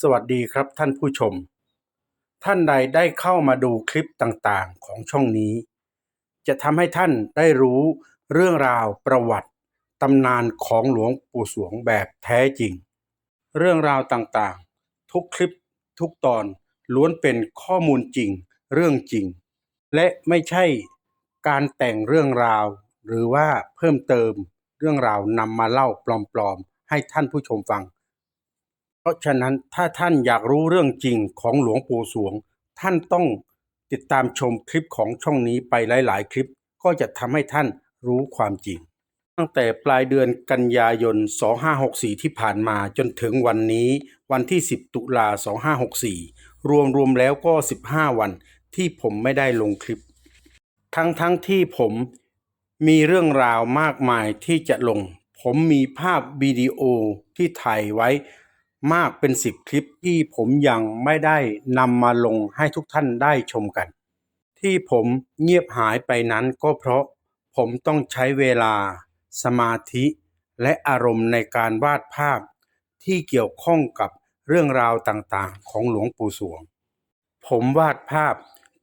สวัสดีครับท่านผู้ชม ท่านใดได้เข้ามาดูคลิปต่างๆของช่องนี้ จะทำให้ท่านได้รู้เรื่องราวประวัติตำนานของหลวงปู่สวงแบบแท้จริง เรื่องราวต่างๆ ทุกคลิปทุกตอนล้วนเป็นข้อมูลจริงเรื่องจริง และไม่ใช่การแต่งเรื่องราว หรือว่าเพิ่มเติมเรื่องราวนำมาเล่าปลอมๆ ให้ท่านผู้ชมฟัง ราะฉะนั้นถ้าท่านอยากรู้เรื่องจริงของหลวงปู่สวง ท่านต้องติดตามชมคลิปของช่องนี้ไปหลาย ๆ คลิป ก็จะทำให้ท่านรู้ความจริง ตั้งแต่ปลายเดือนกันยายน 2564 ที่ผ่านมาจนถึงวันนี้ วันที่ 10 ตุลา 2564 รวมรวมแล้วก็ 15 วันที่ผมไม่ได้ลงคลิป ทั้งทั้งที่ผมมีเรื่องราวมากมายที่จะลง ผมมีภาพวิดีโอที่ถ่ายไว้ มากเป็นสิบคลิปที่ผมยังไม่ได้นำมาลงให้ทุกท่านได้ชมกัน ที่ผมเงียบหายไปนั้นก็เพราะผมต้องใช้เวลา สมาธิ และอารมณ์ในการวาดภาพ ที่เกี่ยวข้องกับเรื่องราวต่างๆ ของหลวงปู่สวง ผมวาดภาพ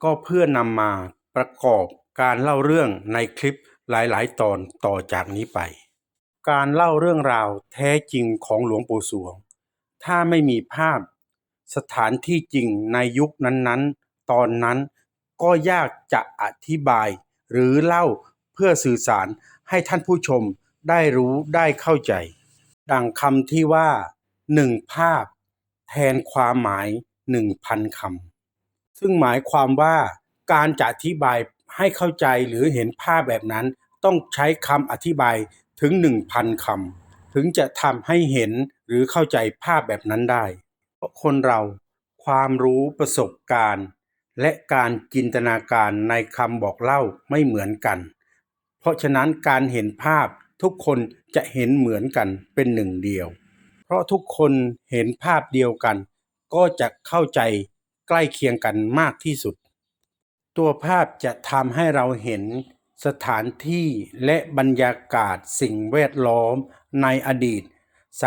ก็เพื่อนำมาประกอบการเล่าเรื่องในคลิปหลายๆ ตอนต่อจากนี้ไป การเล่าเรื่องราวแท้จริงของหลวงปู่สวง ถ้าไม่มีภาพสถานที่จริงในยุคนั้นๆ ตอนนั้นก็ยากจะอธิบาย หรือเล่าเพื่อสื่อสารให้ท่านผู้ชมได้รู้ได้เข้าใจ ดังคำที่ว่าหนึ่งภาพ แทนความหมายหนึ่งพันคำซึ่งหมายความว่าการจะอธิบายให้เข้าใจหรือเห็นภาพแบบนั้น ต้องใช้คำอธิบายถึง1,000คำ ถึงจะทำให้เห็นหรือเข้าใจภาพแบบนั้นได้ เพราะคนเราความรู้ประสบการณ์ และการจินตนาการในคำบอกเล่าไม่เหมือนกัน เพราะฉะนั้นการเห็นภาพทุกคนจะเห็นเหมือนกันเป็นหนึ่งเดียว เพราะทุกคนเห็นภาพเดียวกัน ก็จะเข้าใจใกล้เคียงกันมากที่สุด ตัวภาพจะทำให้เราเห็น สถานที่และบรรยากาศสิ่งแวดล้อมในอดีต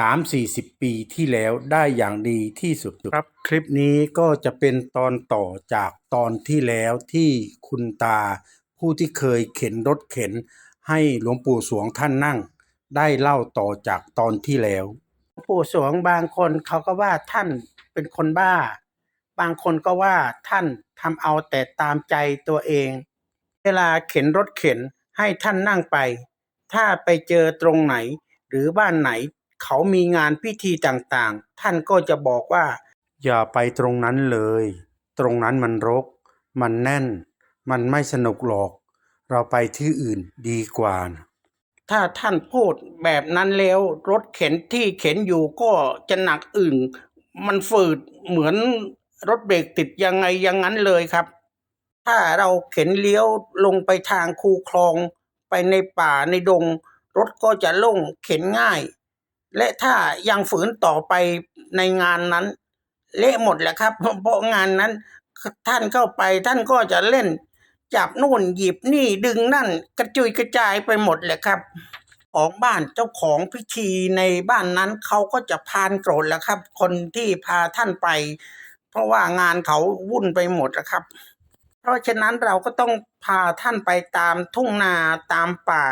3-40 ปีที่แล้วได้อย่างดีที่สุดครับ คลิปนี้ก็จะเป็นตอนต่อจากตอนที่แล้วที่คุณตา ผู้ที่เคยเข็นรถเข็น ให้หลวงปู่สวงท่านนั่ง ได้เล่าต่อจากตอนที่แล้วปู่สวงบางคนเขาก็ว่าท่านเป็นคนบ้า บางคนก็ว่าท่านทำเอาแต่ตามใจตัวเอง เวลาเข็นรถเข็นให้ท่านนั่งไป ถ้าไปเจอตรงไหน หรือบ้านไหน เขามีงานพิธีต่างๆ ท่านก็จะบอกว่า อย่าไปตรงนั้นเลย ตรงนั้นมันรก มันแน่น มันไม่สนุกหรอก เราไปที่อื่นดีกว่า ถ้าท่านพูดแบบนั้นแล้ว รถเข็นที่เข็นอยู่ก็จะหนักอึ่ง มันฝืดเหมือนรถเบรกติดยังไงยังงั้นเลยครับ ถ้าเราเข็นเลี้ยวลงไปทางคูคลอง ไปในป่าในดง รถก็จะโล่งเข็นง่าย และถ้ายังฝืนต่อไปในงานนั้น เละหมดแหละครับ เพราะงานนั้นท่านเข้าไปท่านก็จะเล่น จับนู่นหยิบนี่ดึงนั่น กระจุยกระจายไปหมดแหละครับ ของบ้านเจ้าของพิธีในบ้านนั้นเขาก็จะพานโกรธแหล้วครับ คนที่พาท่านไป เพราะว่างานเขาวุ่นไปหมดนะครับ เพราะฉะนั้นเราก็ต้องพาท่านไปตามทุ่งนาตามป่า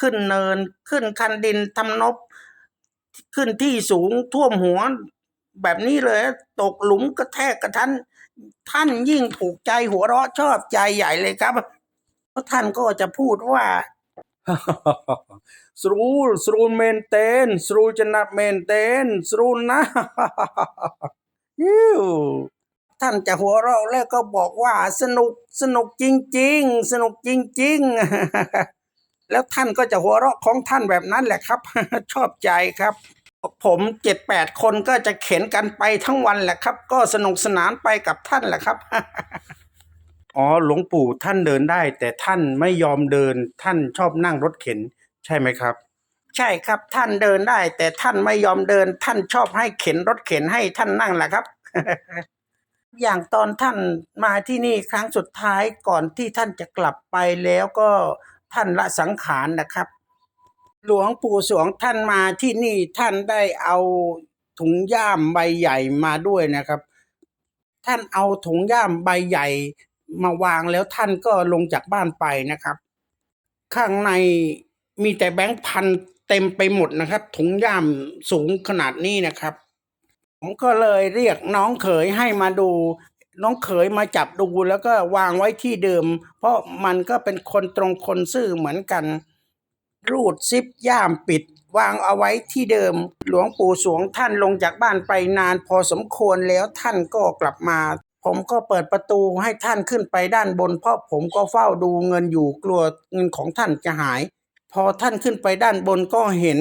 ขึ้นเนิน ขึ้นคันดินทำนบ ขึ้นที่สูงท่วมหัว แบบนี้เลย ตกหลุมกระแทกกระทันท่านยิ่งถูกใจหัวเราะชอบใจใหญ่เลยครับเพราะท่านก็จะพูดว่าสรูสรูเมนเตนสรูจะนับเมนเตนสรูนะยิว ท่านจะหัวเราะแล้วก็บอกว่าสนุกสนุกจริง ๆ สนุกจริง ๆ แล้วท่านก็จะหัวเราะของท่านแบบนั้นแหละครับ ชอบใจครับผมเจ็ดแปดคนก็จะเข็นกันไปทั้งวันแหละครับ ก็สนุกสนานไปกับท่านแหละครับ อ๋อหลวงปู่ท่านเดินได้ แต่ท่านไม่ยอมเดิน ท่านชอบนั่งรถเข็น ใช่ไหมครับ ใช่ครับท่านเดินได้ แต่ท่านไม่ยอมเดิน ท่านชอบให้เข็นรถเข็นให้ท่านนั่งแหละครับ อย่างตอนท่านมาที่นี่ครั้งสุดท้ายก่อนที่ท่านจะกลับไปแล้วก็ท่านละสังขารนะครับ หลวงปู่สวงท่านมาที่นี่ท่านได้เอาถุงย่ามใบใหญ่มาด้วยนะครับ ท่านเอาถุงย่ามใบใหญ่มาวางแล้วท่านก็ลงจากบ้านไปนะครับ ข้างในมีแต่แบงค์พันเต็มไปหมดนะครับ ถุงย่ามสูงขนาดนี้นะครับ ผมก็เลยเรียกน้องเขยให้มาดู น้องเขยมาจับดูแล้วก็วางไว้ที่เดิม เพราะมันก็เป็นคนตรงคนซื่อเหมือนกัน รูดซิปย่ามปิด วางเอาไว้ที่เดิม หลวงปู่สวงท่านลงจากบ้านไปนานพอสมควรแล้วท่านก็กลับมาผมก็เปิดประตูให้ท่านขึ้นไปด้านบน เพราะผมก็เฝ้าดูเงินอยู่กลัวเงินของท่านจะหาย พอท่านขึ้นไปด้านบนก็เห็น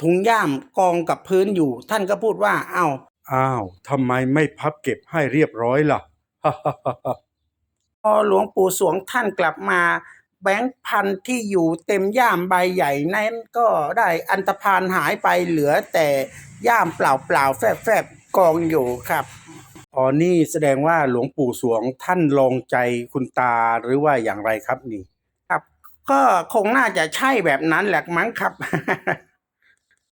ถุงย่ามกองกับพื้นอยู่ ท่านก็พูดว่าอ้าวอ้าวทำไมไม่พับเก็บให้เรียบร้อยล่ะ พอหลวงปู่สวงท่านกลับมา แบงค์พันที่อยู่เต็มย่ามใบใหญ่นั้นก็ได้อันตรพานหายไปเหลือแต่ย่ามเปล่าเปล่าๆแฟบแฟบๆกองอยู่ครับอ๋อนี่แสดงว่าหลวงปู่สวงท่านลองใจคุณตาหรือว่าอย่างไรครับนี่ ครับ ก็คงน่าจะใช่แบบนั้นแหละมั้งครับ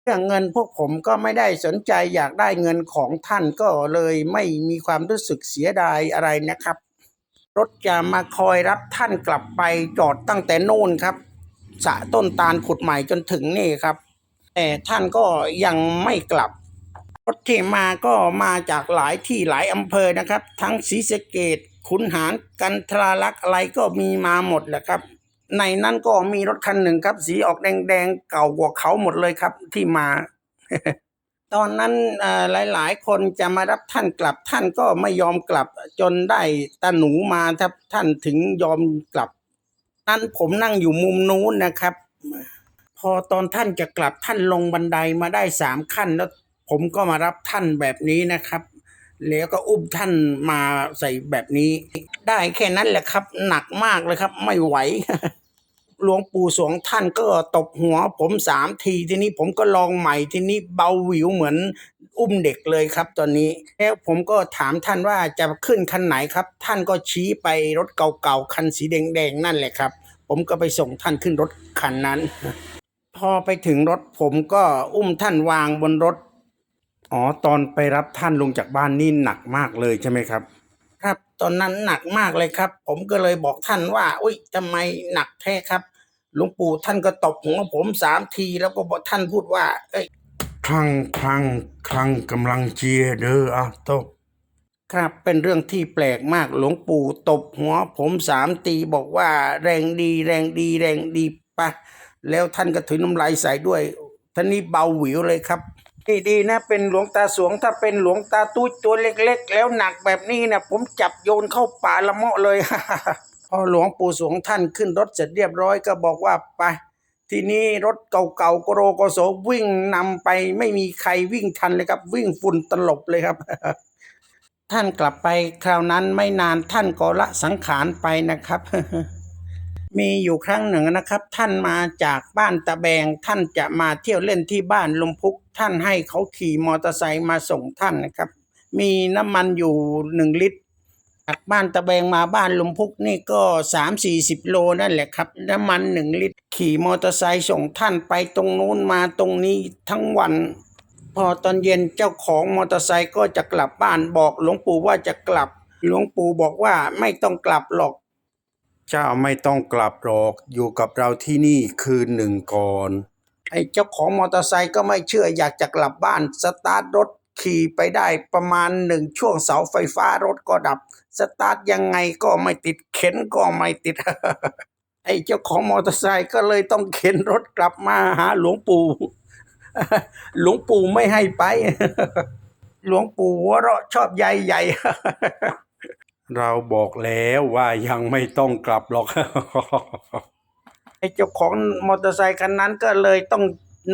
เรื่องเงินพวกผมก็ไม่ได้สนใจอยากได้เงินของท่านก็เลยไม่มีความรู้สึกเสียดายอะไรนะครับ รถจะมาคอยรับท่านกลับไปจอดตั้งแต่โน่นครับสะต้นตาลขุดใหม่จนถึงนี่ครับ แต่ท่านก็ยังไม่กลับ รถที่มาก็มาจากหลายที่หลายอำเภอนะครับ ทั้งศรีสะเกดขุนหารกันทราลักษ์อะไรก็มีมาหมดแหละครับ ในนั้นก็มีรถคันหนึ่งครับ สีออกแดงๆเก่ากว่าเขาหมดเลยครับที่มา ตอนนั้นอ่อหลายๆ คนจะมารับท่านกลับท่านก็ไม่ยอมกลับ จนได้ตาหนูมาครับท่านถึงยอมกลับ นั้นผมนั่งอยู่มุมนู้นนะครับ พอตอนท่านจะกลับท่านลงบันไดมาได้สามขั้นแล้ว ผมก็มารับท่านแบบนี้นะครับแล้วก็อุ้มท่านมาใส่แบบนี้ ได้แค่นั้นแหละครับ หนักมากเลยครับ ไม่ไหว หลวงปู่สวงท่านก็ตบหัวผมสามทีทีนี้ผมก็ลองใหม่ทีนี้เบาหวิวเหมือนอุ้มเด็กเลยครับตอนนี้แล้วผมก็ถามท่านว่าจะขึ้นคันไหนครับ ท่านก็ชี้ไปรถเก่าๆคันสีแดงๆนั่นแหละครับ ผมก็ไปส่งท่านขึ้นรถคันนั้น พอไปถึงรถผมก็อุ้มท่านวางบนรถอ๋อตอนไปรับท่านลงจากบ้านนี่หนักมากเลยใช่ไหมครับ ครับ ตอนนั้นหนักมากเลยครับ ผมก็เลยบอกท่านว่า อุ้ยทำไมหนักแท้ครับ หลวงปู่ท่านก็ตบหัวผมสามทีแล้วก็บอกท่านพูดว่า เอ้ยครั้งครั้งครั้งกำลังเจียเด้ออะโตะครับเป็นเรื่องที่แปลกมากหลวงปู่ตบหัวผมสามตีบอกว่า แรงดีแรงดีแรงดีปะแล้วท่านก็ถือน้ำลายใส่ด้วยท่านนี้เบาหวิวเลยครับดีดีนะ เป็นหลวงตาสวงถ้าเป็นหลวงตาตุ้ยตัวเล็ก ๆ แล้วหนักแบบนี้นะผมจับโยนเข้าป่าละเมาะเลยพ อหลวงปู่สวงท่านขึ้นรถเสร็จเรียบร้อยก็บอกว่าไปทีนี้รถเก่าๆโกโรโกโสวิ่งนำไปไม่มีใครวิ่งทันเลยครับ วิ่งฝุ่นตลบเลยครับ ท่านกลับไปคราวนั้นไม่นานท่านก็ละสังขารไปนะครับ มีอยู่ครั้งหนึ่งนะครับ ท่านมาจากบ้านตะแบง ท่านจะมาเที่ยวเล่นที่บ้านลมพุก ท่านให้เขาขี่มอเตอร์ไซค์มาส่งท่านนะครับ มีน้ำมันอยู่หนึ่งลิตร จากบ้านตะแบงมาบ้านลมพุกนี่ก็สามสี่สิบโลนั่นแหละครับ น้ำมันหนึ่งลิตร ขี่มอเตอร์ไซค์ส่งท่านไปตรงนู้นมาตรงนี้ทั้งวัน พอตอนเย็นเจ้าของมอเตอร์ไซค์ก็จะกลับบ้านบอกหลวงปู่ว่าจะกลับ หลวงปู่บอกว่าไม่ต้องกลับหรอก เจ้าไม่ต้องกลับหรอกอยู่กับเราที่นี่คืนหนึ่งก่อน ไอ้เจ้าของมอเตอร์ไซค์ก็ไม่เชื่ออยากจะกลับบ้านสตาร์ทรถขี่ไปได้ประมาณหนึ่งช่วงเสาไฟฟ้ารถก็ดับ สตาร์ทยังไงก็ไม่ติดเข็นก็ไม่ติด ไอ้เจ้าของมอเตอร์ไซค์ก็เลยต้องเข็นรถกลับมาหาหลวงปู่ หลวงปู่ไม่ให้ไป หลวงปู่วเราะชอบใหญ่ใหญ่เราบอกแล้วว่ายังไม่ต้องกลับหรอกไอ้เจ้าของมอเตอร์ไซคันนั้นก็เลยต้อง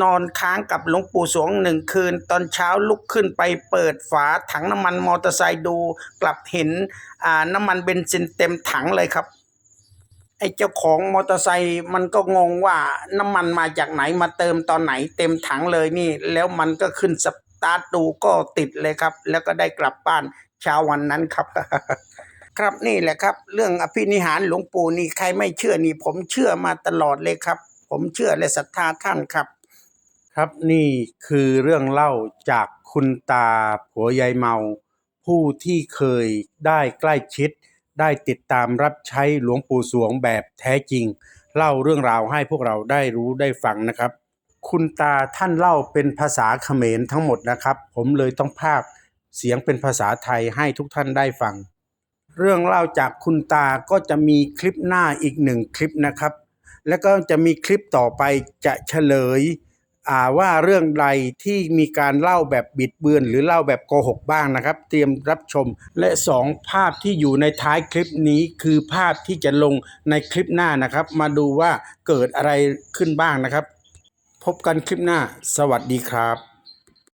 นอนค้างกับหลวงปู่สวงหนึ่งคืน ตอนเช้าลุกขึ้นไปเปิดฝาถังน้ำมันมอเตอร์ไซค์ดู กลับเห็นอ่าน้ำมันเบนซินเต็มถังเลยครับ ไอ้เจ้าของมอเตอร์ไซค์มันก็งงว่าน้ำมันมาจากไหนมาเติมตอนไหนเต็มถังเลยนี่ แล้วมันก็ขึ้นสตาร์ทดูก็ติดเลยครับ แล้วก็ได้กลับบ้านเช้าวันนั้นครับครับนี่แหละครับ เรื่องอภินิหารหลวงปู่นี่ใครไม่เชื่อนี่ ผมเชื่อมาตลอดเลยครับ ผมเชื่อและศรัทธาท่านครับ ครับนี่คือเรื่องเล่าจากคุณตาผัวยายเมา ผู้ที่เคยได้ใกล้ชิด ได้ติดตามรับใช้หลวงปู่สวงแบบแท้จริง เล่าเรื่องราวให้พวกเราได้รู้ได้ฟังนะครับ คุณตาท่านเล่าเป็นภาษาเขมรทั้งหมดนะครับ ผมเลยต้องพากย์เสียงเป็นภาษาไทยให้ทุกท่านได้ฟัง เรื่องเล่าจากคุณตาก็จะมีคลิปหน้าอีกหนึ่งคลิปนะครับ แล้วก็จะมีคลิปต่อไปจะเฉลย ว่าเรื่องใดที่มีการเล่าแบบบิดเบือน หรือเล่าแบบโกหกบ้างนะครับ เตรียมรับชมและสองภาพที่อยู่ในท้ายคลิปนี้คือภาพที่จะลงในคลิปหน้านะครับ มาดูว่าเกิดอะไรขึ้นบ้างนะครับ พบกันคลิปหน้า สวัสดีครับ